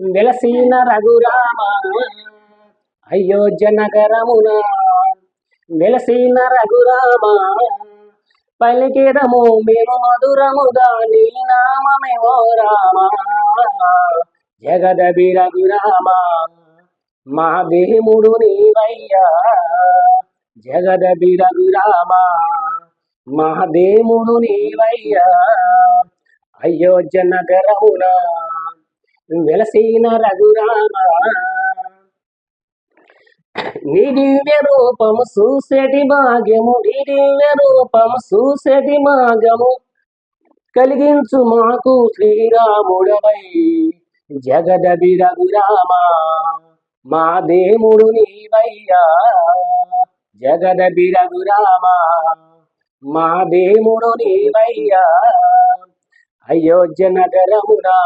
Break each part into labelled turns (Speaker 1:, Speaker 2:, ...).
Speaker 1: వెలసిన రఘురామ అయోధ్య నగరమున వెలసిన రఘురామ పలికిదము మేము మధురముగా నీ ఓ రామ. జగదభి రఘురామ మా దేముడు నీవయ్యా. జగదభి రఘురామ మా దేముడు నీవయ్యా. అయోధ్య నగరమునా వెలసిన రఘురామ నీ దివ్య రూపము చూసేటి భాగ్యము నీ దివ్య రూపము చూసేటి భాగ్యము కలిగించు మాకు శ్రీరాముడవై. జగదబి రఘురామ మా దేముడు నీవయ్యా. జగదబి రఘురామ మా దేముడు నీవయ్యా. అయోధ్య నగరమునా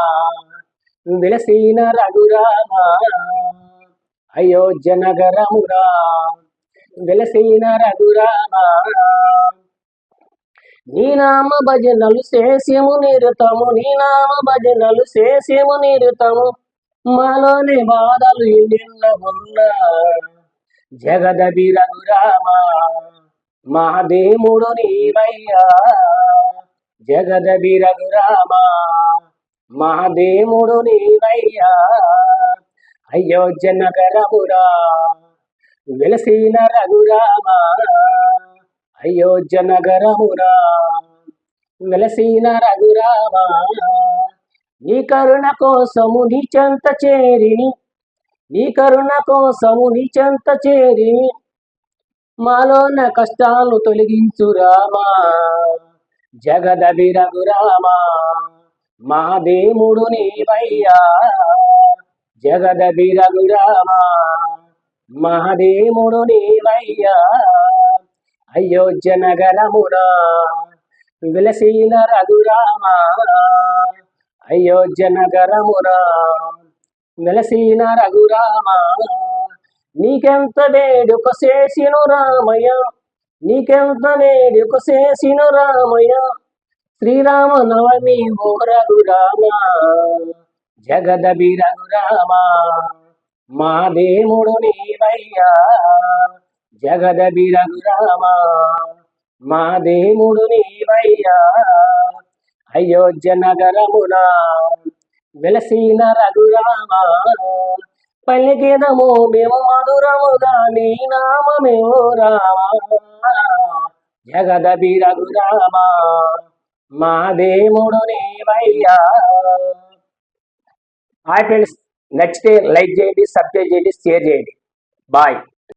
Speaker 1: విలసీన రఘురామ అయోధ్య నగరమురా విలసీన రఘురామ నీ నామ భజనలు శేషము నిరుతము నీ నామ భజనలు శేషము నిరుతము. మాలోని బాధలు నిన్న ఉన్న. జగదబి రఘురామ మహదేముడు నీవయ్యా. జగదబి రఘురామా మహాదేముడు నీవయ్యా అయోధ్య నగరమురా వెలసిన రఘురామ అయోధ్య నగరమురా వెలసిన రఘురామ నీ కరుణ కోసము నిచంత చేరిని నీ కరుణ కోసము నిచంత చేరిని మాలోన కష్టాలు తొలగించు రామా జగదబి రఘురామా. మహాదేముడు నీవయ్యా. జగద బిరగురామా మహాదేముడు నీవయ్యా. అయోధ్య నగరమునా విలసీన రఘురామా అయోధ్య నగరమురా విలసీన రఘురామా. నీకెంత వేడుక చేసిను రామయ్య నీకెంత వేడుక చేసిను రామయ్య. శ్రీరామ నవమి ఓ రఘురామ జగదబి రఘురామ మా దేముడు నీవయ్యా జగదబి రఘురామ మా దేముడు నీవయ్యా. అయోధ్య నగరమున వెలసిన రఘురామ పలికినము మేము మధురముగా నీ నామమే ఓ రామ జగదబి రఘురామ మా దేవుడు నీవయ్యా. హాయ్ ఫ్రెండ్స్ నెక్స్ట్ లైక్ చేయండి సబ్స్క్రైబ్ చేయండి షేర్ చేయండి. బాయ్.